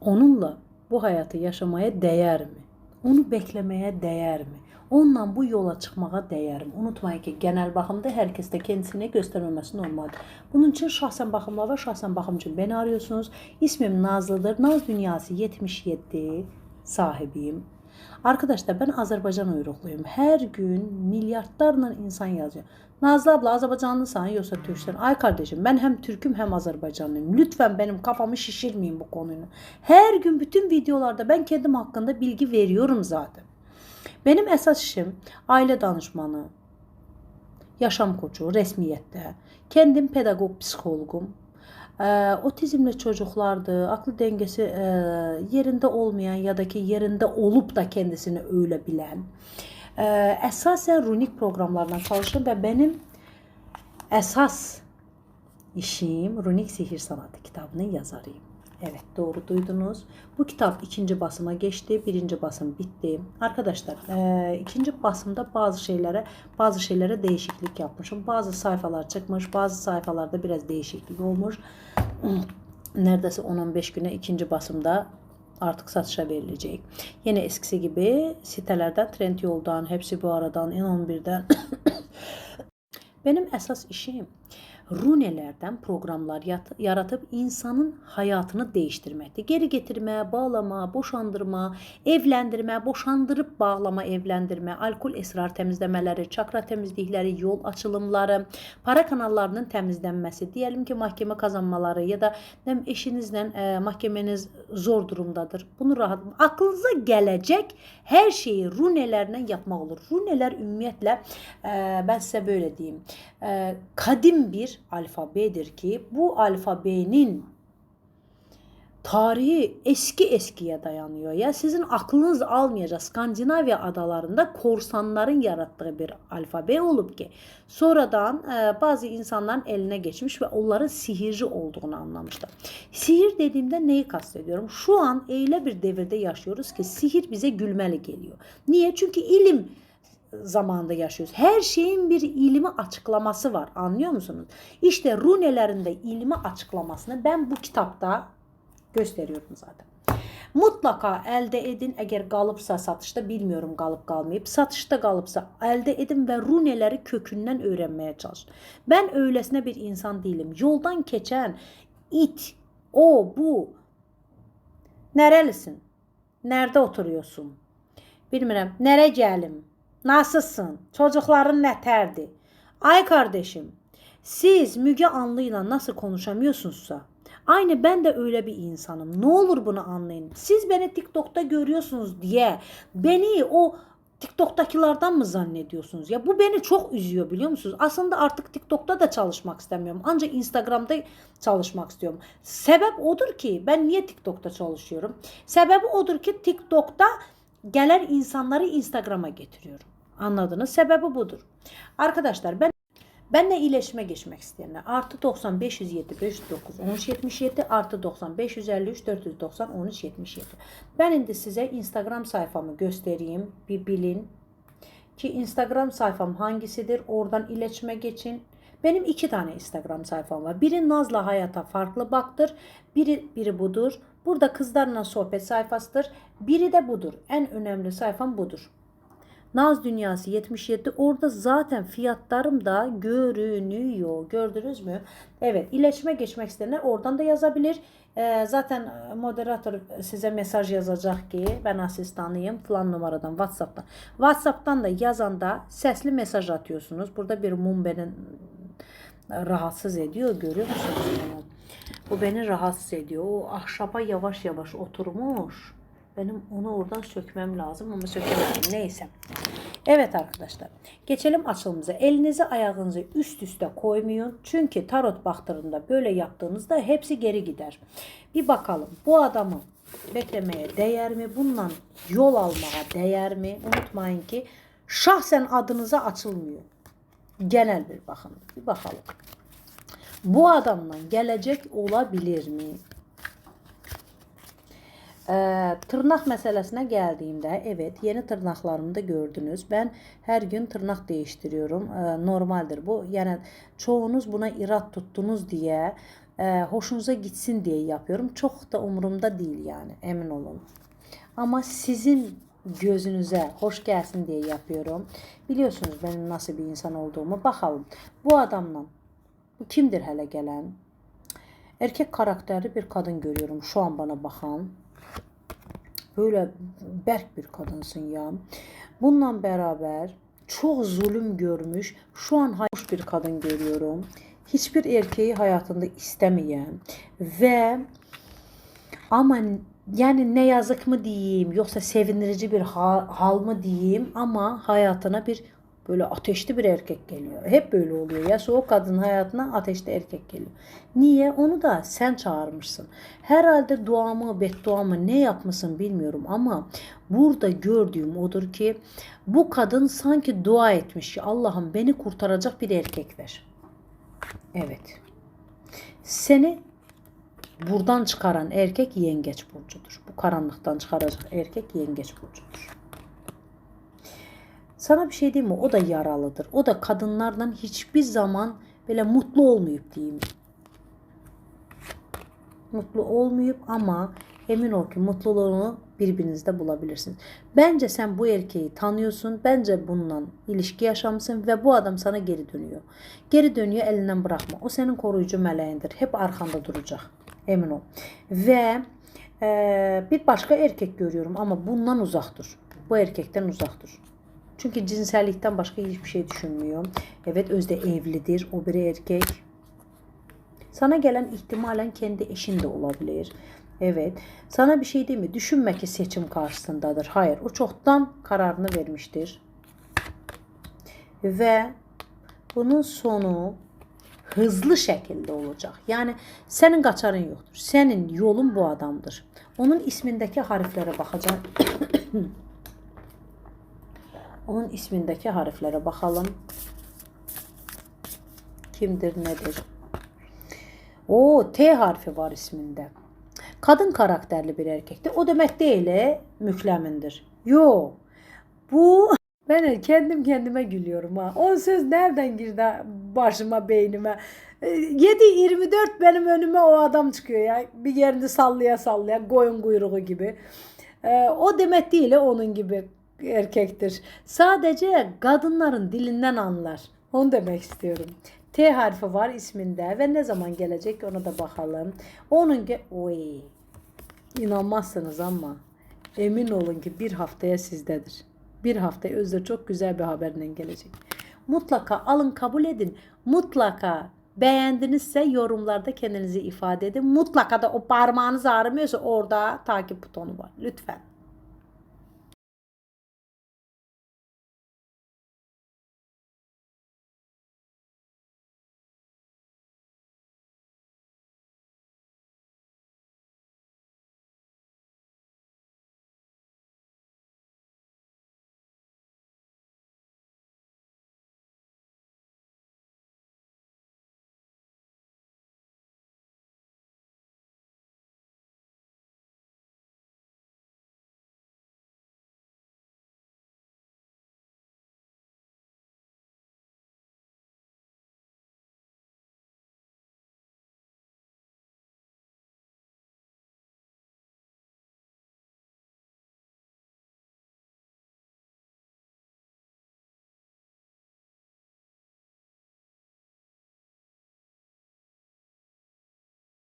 onunla bu hayatı yaşamaya değer mi? Onu beklemeye değer mi? Onunla bu yola çıkmağa değer mi? Unutmayın ki genel bakımda herkes de kendisine göstermemesi normaldir. Bunun için şahsen bakımlar ve şahsen bakım için beni arıyorsunuz. İsmim Nazlı'dır. Naz Dünyası 77 sahibiyim. Arkadaşlar ben Azerbaycan uyrukluyum. Her gün milyardlarla insan yazıyor. Nazlı abla Azerbaycanlısan yoksa Türksen. Ay kardeşim ben hem Türk'üm hem Azerbaycanlıyım. Lütfen benim kafamı şişirmeyin bu konuyla. Her gün bütün videolarda ben kendim hakkında bilgi veriyorum zaten. Benim əsas işim ailə danışmanı, yaşam koçu resmiyyətdə, kendim pedaqoq psixoloqum. Otizmli çocuklardı, aklı dengesi e, yerinde olmayan ya da ki yerinde olup da kendisini öyle bilen. Ee, esasen runik programlarla çalışıyorum ve benim esas işim Runik Sihir Sanatı kitabının yazarıyım. Evet doğru duydunuz. Bu kitap ikinci basıma geçti. Birinci basım bitti. Arkadaşlar e, ikinci basımda bazı şeylere bazı şeylere değişiklik yapmışım. Bazı sayfalar çıkmış. Bazı sayfalarda biraz değişiklik olmuş. Neredeyse 10-15 güne ikinci basımda artık satışa verilecek. Yine eskisi gibi sitelerden, Trendyol'dan, hepsi bu aradan, N11'den benim esas işim runelerden programlar yaratıp insanın hayatını değiştirmekti. Geri getirme, bağlama, boşandırma, evlendirme, boşandırıp bağlama, evlendirme, alkol esrar temizlemeleri, çakra temizlikleri, yol açılımları, para kanallarının temizlenmesi, diyelim ki mahkeme kazanmaları ya da eşinizle e, mahkemeniz zor durumdadır. Bunu rahat aklınıza gelecek her şeyi runelerle yapmak olur. Runeler ümumiyyətlə e, ben size böyle diyeyim. E, kadim bir alfabedir ki bu alfabenin tarihi eski eskiye dayanıyor. Ya sizin aklınız almayacak Skandinavya adalarında korsanların yarattığı bir alfabe olup ki sonradan e, bazı insanların eline geçmiş ve onların sihirci olduğunu anlamışlar. Sihir dediğimde neyi kastediyorum? Şu an öyle bir devirde yaşıyoruz ki sihir bize gülmeli geliyor. Niye? Çünkü ilim zamanda yaşıyoruz. Her şeyin bir ilmi açıklaması var. Anlıyor musunuz? İşte runelerinde ilmi açıklamasını ben bu kitapta gösteriyorum zaten. Mutlaka elde edin. Eğer kalıpsa satışta bilmiyorum kalıp kalmayıp satışta kalıpsa elde edin ve runeleri kökünden öğrenmeye çalışın. Ben öylesine bir insan değilim. Yoldan geçen it, o, bu. Nerelisin? Nerede oturuyorsun? Bilmirəm. Nereye gelim? Nasılsın? Çocukların nətərdir? Ay kardeşim, siz Müge Anlı'yla nasıl konuşamıyorsunuzsa Aynı ben de öyle bir insanım. Ne olur bunu anlayın. Siz beni TikTok'ta görüyorsunuz diye beni o TikTok'takilerden mı zannediyorsunuz? Ya bu beni çok üzüyor biliyor musunuz? Aslında artık TikTok'ta da çalışmak istemiyorum. Ancak Instagram'da çalışmak istiyorum. Sebep odur ki ben niye TikTok'ta çalışıyorum? Sebebi odur ki TikTok'ta gelen insanları Instagram'a getiriyorum. Anladınız? Sebebi budur. Arkadaşlar ben Benle iletişime geçmek isteyenler artı 90 507 509 13 77 artı 90 553 490 13 77. Ben indi size Instagram sayfamı göstereyim bir bilin ki Instagram sayfam hangisidir oradan iletişime geçin. Benim iki tane Instagram sayfam var. Biri Nazla Hayata Farklı Baktır. Biri, biri budur. Burada kızlarla sohbet sayfasıdır. Biri de budur. En önemli sayfam budur. Naz Dünyası 77 orada zaten fiyatlarım da görünüyor. Gördünüz mü? Evet iletişime geçmek isteyenler oradan da yazabilir. Ee, zaten moderator size mesaj yazacak ki ben asistanıyım falan numaradan Whatsapp'tan. Whatsapp'tan da yazanda sesli mesaj atıyorsunuz. Burada bir mum beni rahatsız ediyor görüyor musunuz? Bu beni rahatsız ediyor. O ahşaba yavaş yavaş oturmuş. Benim onu oradan sökmem lazım ama sökemedim. Neyse. Evet arkadaşlar. Geçelim açılımıza. Elinizi ayağınızı üst üste koymayın. Çünkü tarot baktırında böyle yaptığınızda hepsi geri gider. Bir bakalım. Bu adamı beklemeye değer mi? Bundan yol almaya değer mi? Unutmayın ki şahsen adınıza açılmıyor. Genel bir bakın. Bir bakalım. Bu adamla gelecek olabilir mi? Ee, tırnak meselesine geldiğimde evet yeni tırnaklarımı da gördünüz. Ben her gün tırnak değiştiriyorum. Ee, normaldir bu. Yani çoğunuz buna irat tuttunuz diye e, hoşunuza gitsin diye yapıyorum. Çok da umurumda değil yani emin olun. Ama sizin gözünüze hoş gelsin diye yapıyorum. Biliyorsunuz benim nasıl bir insan olduğumu. Bakalım bu adamla bu kimdir hele gelen? Erkek karakterli bir kadın görüyorum şu an bana bakan. Böyle berk bir kadınsın ya. Bununla beraber çok zulüm görmüş, şu an hoş bir kadın görüyorum. Hiçbir erkeği hayatında istemeyen ve ama yani ne yazık mı diyeyim yoksa sevindirici bir hal, hal mı diyeyim ama hayatına bir böyle ateşli bir erkek geliyor. Hep böyle oluyor ya o kadın hayatına ateşli erkek geliyor. Niye? Onu da sen çağırmışsın. Herhalde duamı, bedduamı ne yapmışsın bilmiyorum ama burada gördüğüm odur ki bu kadın sanki dua etmiş Allah'ım beni kurtaracak bir erkek ver. Evet. Seni buradan çıkaran erkek yengeç burcudur. Bu karanlıktan çıkaracak erkek yengeç burcudur. Sana bir şey diyeyim mi? O da yaralıdır. O da kadınlardan hiçbir zaman böyle mutlu olmayıp diyeyim. Mutlu olmayıp ama emin ol ki mutluluğunu birbirinizde bulabilirsiniz. Bence sen bu erkeği tanıyorsun. Bence bununla ilişki yaşamışsın ve bu adam sana geri dönüyor. Geri dönüyor elinden bırakma. O senin koruyucu meleğindir. Hep arkanda duracak. Emin ol. Ve e, bir başka erkek görüyorum ama bundan uzak. Bu erkekten uzak dur. Çünkü cinsellikten başka hiçbir şey düşünmüyor. Evet özde evlidir. O bir erkek. Sana gelen ihtimalen kendi eşin de olabilir. Evet. Sana bir şey değil mi? Düşünme ki seçim karşısındadır. Hayır. O çoktan kararını vermiştir. Ve bunun sonu hızlı şekilde olacak. Yani senin kaçarın yoktur. Senin yolun bu adamdır. Onun ismindeki harflere bakacağım. Onun ismindeki harflere bakalım. Kimdir, nedir? O T harfi var isminde. Kadın karakterli bir erkekti. O demek değil e, müklemindir. Yo. Bu ben kendim kendime gülüyorum ha. O söz nereden girdi başıma beynime? 7-24 benim önüme o adam çıkıyor ya. Bir yerini sallaya sallaya koyun kuyruğu gibi. Ee, o demek değil e, onun gibi erkektir. Sadece kadınların dilinden anlar. Onu demek istiyorum. T harfi var isminde ve ne zaman gelecek ona da bakalım. Onun ge Oy. İnanmazsınız ama emin olun ki bir haftaya sizdedir. Bir haftaya Özde çok güzel bir haberle gelecek. Mutlaka alın kabul edin. Mutlaka beğendinizse yorumlarda kendinizi ifade edin. Mutlaka da o parmağınız ağrımıyorsa orada takip butonu var. Lütfen.